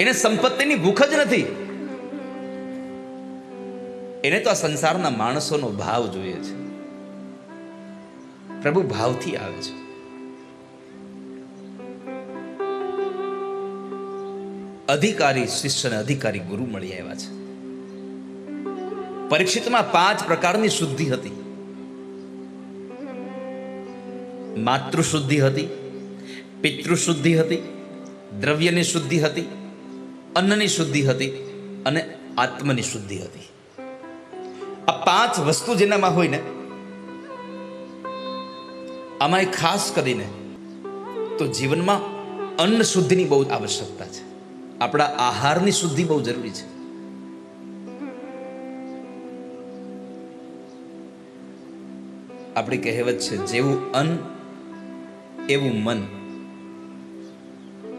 એને સંપત્તિની ભૂખ જ નથી. એને તો આ સંસારના માણસોનો ભાવ જોઈએ છે. પ્રભુ ભાવથી આવે છે. અધિકારી શિષ્યને અધિકારી ગુરુ મળી આવ્યા છે. પરીક્ષિતમાં પાંચ પ્રકારની શુદ્ધિ હતી. માતૃશુદ્ધિ હતી, પિતૃશુદ્ધિ હતી, દ્રવ્યની શુદ્ધિ હતી અન્નની શુદ્ધિ હતી અને આત્મની શુદ્ધિ હતી. આ પાંચ વસ્તુ જેનામાં હોય ને, આમાં ખાસ કરીને તો જીવનમાં અન્ન શુદ્ધિની બહુ આવશ્યકતા છે. આપણા આહારની શુદ્ધિ બહુ જરૂરી છે. આપણી કહેવત છે, જેવું અન્ન, એવું મન.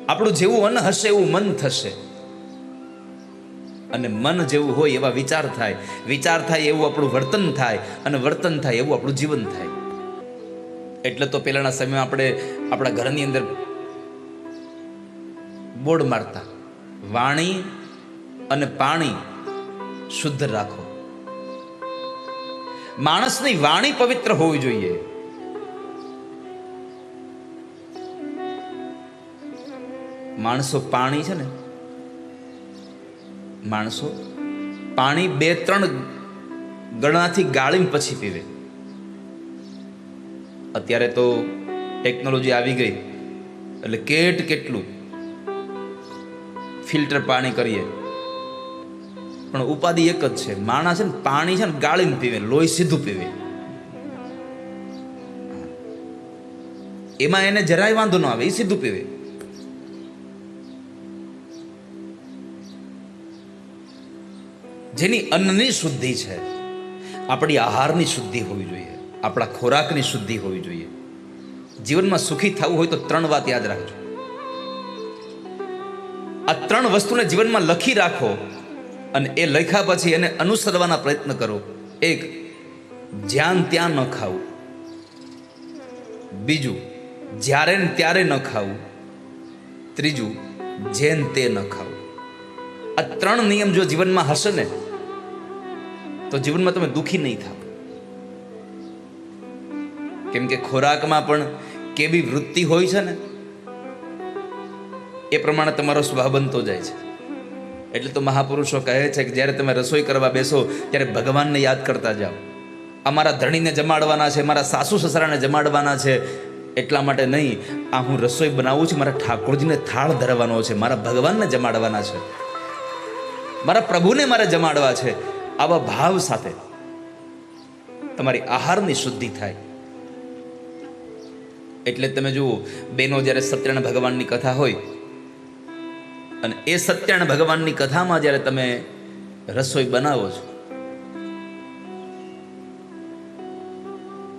આપણું જેવું અન્ન હશે, એવું મન થશે. અને મન જેવું હોય એવા વિચાર થાય. વિચાર થાય એવું આપણું વર્તન થાય અને વર્તન થાય એવું આપણું જીવન થાય. એટલે તો પહેલાના સમયમાં આપણે આપણા ઘરની અંદર બોર્ડ મારતા. વાણી અને પાણી શુદ્ધ રાખો. માણસની વાણી પવિત્ર હોવી જોઈએ. માણસો પાણી છે ને માણસો પાણી બે ત્રણ ગણાથી ગાળીને પછી પીવે. અત્યારે તો ટેકનોલોજી આવી ગઈ. એટલે કેટ કેટલું? ફિલ્ટર પાણી કરીએ. પણ ઉપાધિ એક જ છે. માણસ છે ને, પાણી છે ને, ગાળીને પીવે. લોહી સીધું પીવે. એમાં એને જરાય વાંધો ન આવે. એ સીધું પીવે. જેની અન્નની શુદ્ધિ છે. આપણી આહારની શુદ્ધિ હોવી જોઈએ. આપણા ખોરાકની શુદ્ધિ હોવી જોઈએ. જીવનમાં સુખી થવું હોય તો ત્રણ વાત યાદ રાખજો. આ ત્રણ વસ્તુને જીવનમાં લખી રાખો અને એ લખ્યા પછી એને અનુસરવાના પ્રયત્ન કરો. એક, જ્યાં ત્યાં ન ખાવું. બીજું, જ્યારે ને ત્યારે ન ખાવું. ત્રીજું જેન તે ન ખાવું. આ ત્રણ નિયમ જો જીવનમાં હશે ને તો જીવનમાં તમે દુઃખી નહીં થાવ. કેમ કે ખોરાકમાં પણ કેવી વૃત્તિ હોય છે ને, એ પ્રમાણે તમારો સ્વભાવ બનતો જાય છે. એટલે તો મહાપુરુષો કહે છે કે જ્યારે તમે રસોઈ કરવા બેસો, ત્યારે ભગવાનને યાદ કરતા જાઓ. અમારા ધણીને જમાડવાના છે, મારા સાસુ સસરાને જમાડવાના છે, એટલા માટે નહીં, આ હું રસોઈ બનાવું છું, મારા ઠાકોરજીને થાળ ધરવાનો છે, મારા ભગવાનને જમાડવાના છે. મારા પ્રભુને મારે જમાડવા છે. આવા ભાવ સાથે તમારી આહારની શુદ્ધિ થાય. એટલે તમે જુઓ, બેનો જ્યારે સત્યનારાયણ ભગવાનની કથા હોય, અને એ સત્યનારાયણ ભગવાનની કથામાં જ્યારે તમે રસોઈ બનાવો છો,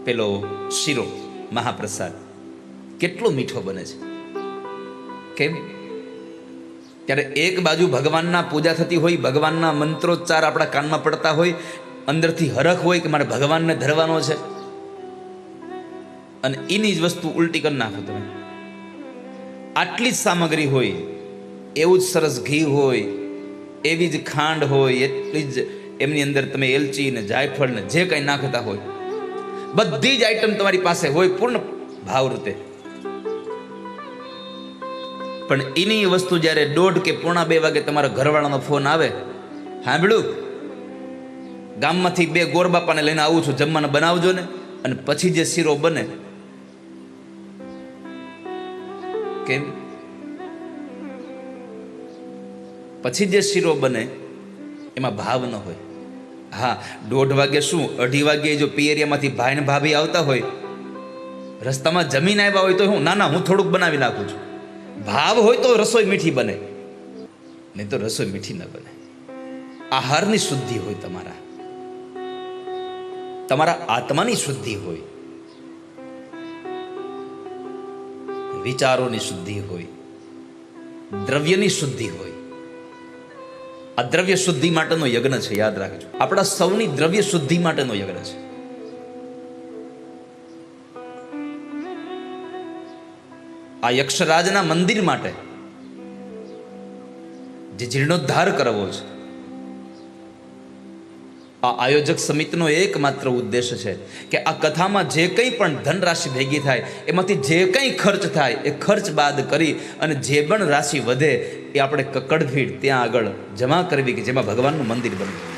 પેલો શીરો મહાપ્રસાદ કેટલો મીઠો બને છે. કેમ? ત્યારે એક બાજુ ભગવાનના પૂજા થતી હોય, ભગવાનના મંત્રોચ્ચાર આપણા કાનમાં પડતા હોય, અંદરથી હરખ હોય કે મારે ભગવાનને ધરવાનો છે. અને એની જ વસ્તુ ઉલટી કરી નાખો તમે. આટલી જ સામગ્રી હોય, એવું જ સરસ ઘી હોય, એવી જ ખાંડ હોય, એટલી જ એમની અંદર તમે એલચી ને જાયફળ ને જે કંઈ નાખતા હોય, બધી જ આઈટમ તમારી પાસે હોય પૂર્ણ ભાવ રૂપે. પણ એની વસ્તુ જ્યારે દોઢ કે પોણા બે વાગે તમારા ઘરવાળાનો ફોન આવે સાંભળ્યું ગામમાંથી બે ગોરબાપાને લઈને આવું છું, જમવાનું બનાવજો ને. અને પછી જે શીરો બને, કેમ? પછી જે શીરો બને, એમાં ભાવ ન હોય. હા, દોઢ વાગે શું? અઢી વાગે જો પિયરિયામાંથી ભાઈ ને ભાભી આવતા હોય, રસ્તામાં જમીન આવ્યા હોય તો હું, ના ના, હું થોડુંક બનાવી નાખું છું. ભાવ હોય તો રસોઈ મીઠી બને, નહીં તો રસોઈ મીઠી ન બને. આહારની શુદ્ધિ હોય તમારા. તમારા આત્માની શુદ્ધિ હોય. વિચારોની શુદ્ધિ હોય. દ્રવ્યની શુદ્ધિ હોય. આ દ્રવ્ય શુદ્ધિ માટેનો યજ્ઞ છે, યાદ રાખજો. આપણા સૌની દ્રવ્ય શુદ્ધિ માટેનો યજ્ઞ છે. આ યક્ષરાજના મંદિર માટે જે જીર્ણોદ્ધાર કરવો છે. આ આયોજક સમિતિનો એકમાત્ર ઉદ્દેશ છે કે આ કથામાં જે કંઈ પણ ધનરાશિ ભેગી થાય, એમાંથી જે કંઈ ખર્ચ થાય, એ ખર્ચ બાદ કરી અને જે પણ રાશિ વધે, એ આપણે કકડભીડ ત્યાં આગળ જમા કરવી કે જેમાં ભગવાનનું મંદિર બની.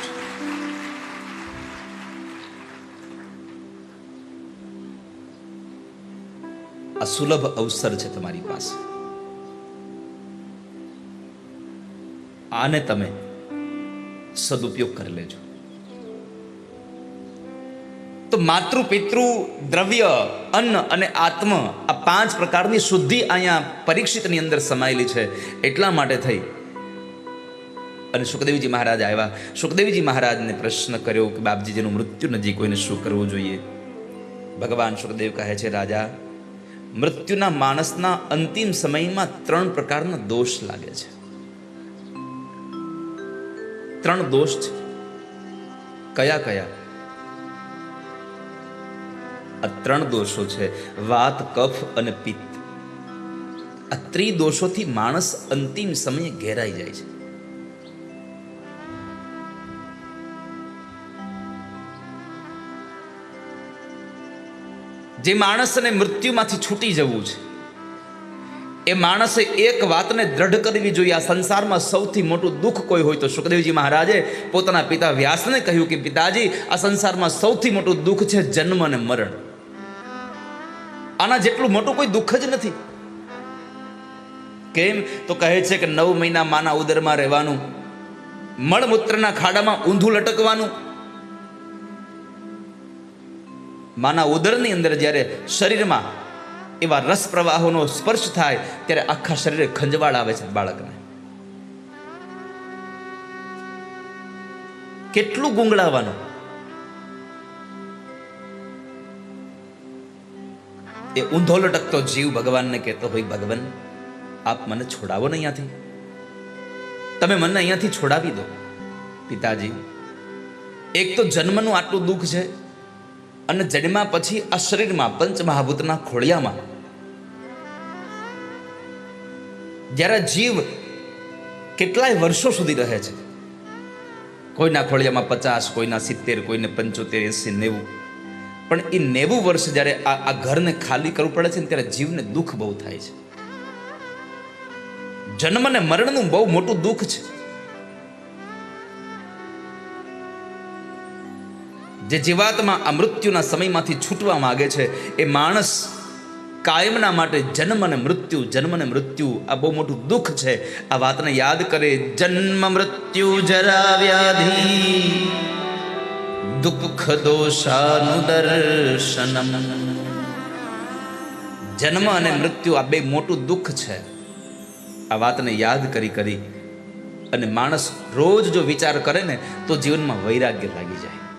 આ સુલભ અવસર છે તમારી પાસે. આને તમે સદુપયોગ કરી લેજો. તો માતૃ પિતૃ દ્રવ્ય, અન્ન અને આત્મ આ પાંચ પ્રકારની શુદ્ધિ અહીંયા પરીક્ષિતની અંદર સમાયેલી છે. એટલા માટે થઈ. અને સુખદેવજી મહારાજ આવ્યા. સુખદેવજી મહારાજને પ્રશ્ન કર્યો કે બાપજી જેનું મૃત્યુ નજીક કોઈને શું કરવું જોઈએ? ભગવાન સુખદેવ કહે છે, રાજા મૃત્યુના માણસના અંતિમ સમયમાં ત્રણ પ્રકારના દોષ લાગે છે. ત્રણ દોષ છે. કયા કયા? આ ત્રણ દોષો છે. વાત, કફ અને પિત્ત. આ ત્રિદોષોથી માણસ અંતિમ સમયે ઘેરાઈ જાય છે. જે માણસને મૃત્યુમાંથી છૂટી જવું છે, એ માણસે એક વાતને દ્રઢ કરવી જોઈએ. આ સંસારમાં સૌથી મોટું દુઃખ કોઈ હોય તો સુખદેવજી મહારાજે પોતાના પિતા વ્યાસને કહ્યું કે, પિતાજી, આ સંસારમાં સૌથી મોટું દુઃખ છે જન્મ અને મરણ. આના જેટલું મોટું કોઈ દુઃખ જ નથી. કેમ? તો કહે છે કે નવ મહિના માના ઉદરમાં રહેવાનું, મળમૂત્રના ખાડામાં ઊંધું લટકવાનું માના ઉદરની અંદર જ્યારે શરીરમાં એવા રસ પ્રવાહોનો સ્પર્શ થાય, ત્યારે આખા શરીરે ખંજવાળ આવે છે બાળકને. કેટલું ગુંગળાવાનું? એ ઊંધો લટકતો જીવ ભગવાનને કહેતો હોય, ભગવાન, આપ મને છોડાવો ને અહીંયાથી. તમે મને અહીંયાથી છોડાવી દો, પિતાજી. એક તો જન્મનું આટલું દુઃખ છે અને જન્મા પછી આ શરીરમાં પંચમહાભૂતના ખોળિયામાં. જ્યારે જીવ કેટલાય વર્ષો સુધી રહે છે. કોઈના ખોળિયામાં પચાસ, કોઈના સિત્તેર, કોઈને પંચોતેર, એસી, નેવું. પણ એ નેવું વર્ષ જ્યારે આ આ ઘરને ખાલી કરવું પડે છે ને ત્યારે જીવને દુઃખ બહુ થાય છે. જન્મ અને મરણનું બહુ મોટું દુઃખ છે. જે જીવાતમાં આ મૃત્યુના સમયમાંથી છૂટવા માગે છે, એ માણસ કાયમના માટે જન્મ અને મૃત્યુ, જન્મ અને મૃત્યુ, આ બહુ મોટું દુઃખ છે. આ વાતને યાદ કરે, જન્મ મૃત્યુ જરા વ્યાધિ દુઃખ દોષાનુદર્શનમ. જન્મ અને મૃત્યુ આ બે મોટું દુઃખ છે. આ વાતને યાદ કરી કરી અને માણસ રોજ જો વિચાર કરે ને, તો જીવનમાં વૈરાગ્ય લાગી જાય.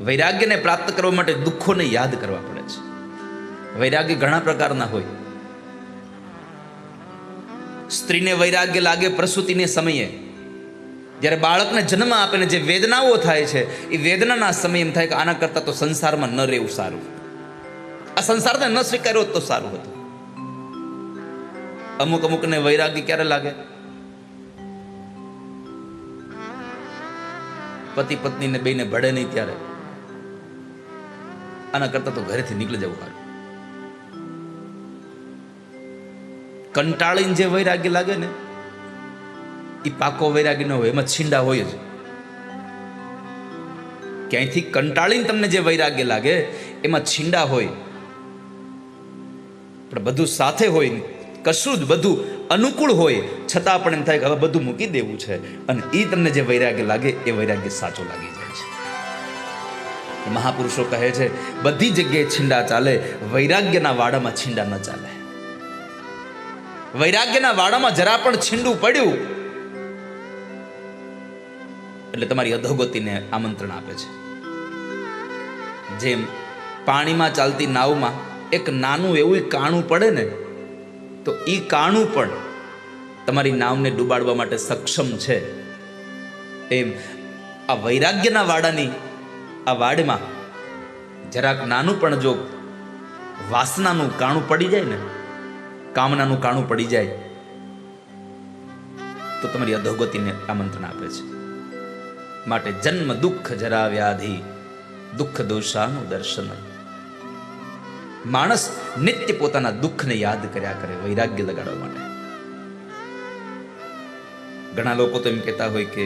વૈરાગ્યને પ્રાપ્ત કરવા માટે દુઃખોને યાદ કરવા પડે છે. વૈરાગ્ય ઘણા પ્રકારના હોય. સ્ત્રીને વૈરાગ્ય લાગે પ્રસૂતિને સમયે. જ્યારે બાળકને જન્મ આપે ને જે વેદનાઓ થાય છે, એ વેદનાના સમય એમ થાય કે આના કરતાં તો સંસારમાં ન રહેવું સારું. આ સંસારને ન સ્વીકાર્યો તો સારું હતું. અમુક અમુકને વૈરાગ્ય ક્યારે લાગે? પતિ પત્નીને બેને ભળે નહીં ત્યારે. આના કરતાં તો ઘરેથી નીકળી જવું સારું. કંટાળીને જે વૈરાગ્ય લાગે ને એ પાકો વૈરાગ્ય ન હોય, એમાં છીંડા હોય જ. ક્યાંયથી કંટાળીને તમને જે વૈરાગ્ય લાગે, એમાં છીંડા હોય. પણ બધું સાથે હોય કશું જ બધું અનુકૂળ હોય, છતાં પણ એમ થાય કે હવે બધું મૂકી દેવું છે. અને એ તમને જે વૈરાગ્ય લાગે, એ વૈરાગ્ય સાચો લાગી જાય છે. મહાપુરુષો કહે છે, બધી જગ્યાએ છીંડા ચાલે, વૈરાગ્યના વાડામાં છીંડા ન ચાલે. વૈરાગ્યના વાડામાં જરા પણ છીંડું પડ્યું. એટલે તમારી અધોગતિને આમંત્રણ આપે છે. જેમ પાણીમાં ચાલતી નાવમાં એક નાનું એવું કાણું પડે ને, તો એ કાણું પણ તમારી નાવને ડૂબાડવા માટે સક્ષમ છે. એમ આ વૈરાગ્યના વાડાની આ વાડમાં જરાક નાનું પણ જો વાસનાનું કાણું પડી જાય ને, કામનાનું કાણું પડી જાય, તો તમારી અધોગતિને આમંત્રણ આપે છે. માટે જન્મ દુઃખ જરા વ્યાધિ, દુઃખ દોષાનું દર્શન. માણસ નિત્ય પોતાના દુઃખને યાદ કર્યા કરે, વૈરાગ્ય લગાડવા માટે. ઘણા લોકો તો એમ કહેતા હોય કે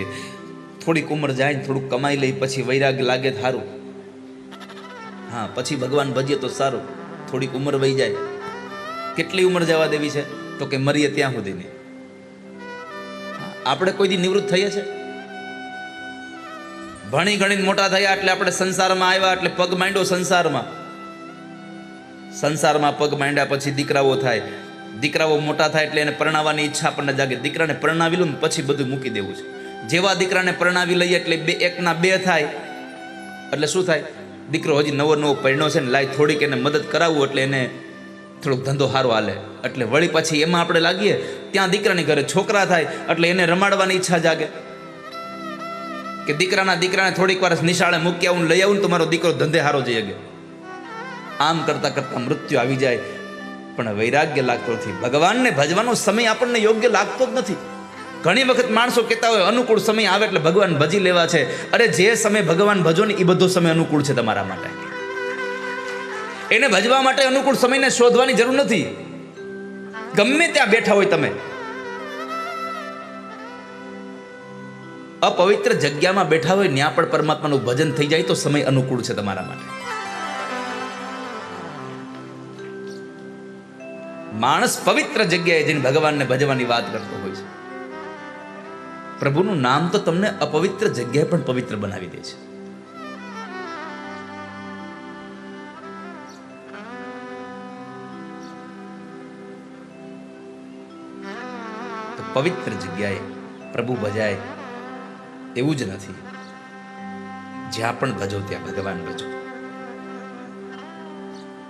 થોડીક ઉંમર જાય થોડુંક કમાઈ લઈ, પછી વૈરાગ્ય લાગે સારું હા, પછી ભગવાન ભજીએ તો સારું. થોડીક ઉંમર વહી જાય. કેટલી ઉંમર જવા દેવી છે? તો કે મરીએ ત્યાં સુધીની. આપણે કોઈ દી નિવૃત્ત થઈએ છે? ભણી ગણીને મોટા થયા એટલે આપણે સંસારમાં આવ્યા એટલે પગ માંડ્યો સંસારમાં. સંસારમાં પગ માંડ્યા પછી દીકરાઓ થાય. દીકરાઓ મોટા થાય એટલે એને પરણાવવાની ઈચ્છા આપણને જાગે. દીકરાને પરણાવી લો ને પછી બધું મૂકી દેવું છે. જેવા દીકરાને પરણાવી લઈએ એટલે બે એકના બે થાય. એટલે શું થાય? દીકરો હજી નવો નવો પરણ્યો છે ને, લાય થોડીક એને મદદ કરાવવું એટલે એને થોડોક ધંધો સારો હાલે. એટલે વળી પછી એમાં આપણે લાગીએ, ત્યાં દીકરાની ઘરે છોકરા થાય, એટલે એને રમાડવાની ઈચ્છા જાગે. કે દીકરાના દીકરાને થોડીક વાર નિશાળે મૂકી આવું લઈ આવું ને તો મારો દીકરો ધંધે હારો જઈ ગયો આમ કરતાં કરતાં મૃત્યુ આવી જાય. પણ વૈરાગ્ય લાગતો નથી. ભગવાનને ભજવાનો સમય આપણને યોગ્ય લાગતો જ નથી. ઘણી વખત માણસો કહેતા હોય, અનુકૂળ સમય આવે એટલે ભગવાન ભજી લેવા છે. અરે, જે સમય ભગવાન ભજો ને એ બધો સમય અનુકૂળ છે તમારા માટે. એને ભજવા માટે અનુકૂળ સમયને શોધવાની જરૂર નથી. ગમે ત્યાં બેઠા હોય તમે. અપવિત્ર જગ્યામાં બેઠા હોય ત્યાં પણ પરમાત્માનું ભજન થઈ જાય તો સમય અનુકૂળ છે તમારા માટે. માણસ પવિત્ર જગ્યાએ જઈને ભગવાનને ભજવાની વાત કરતો હોય છે. પ્રભુનું નામ તો તમને અપવિત્ર જગ્યાએ પણ પવિત્ર બનાવી દે છે. પવિત્ર જગ્યાએ પ્રભુ ભજાય એવું જ નથી. જ્યાં પણ ભજો ત્યાં ભગવાન ભજો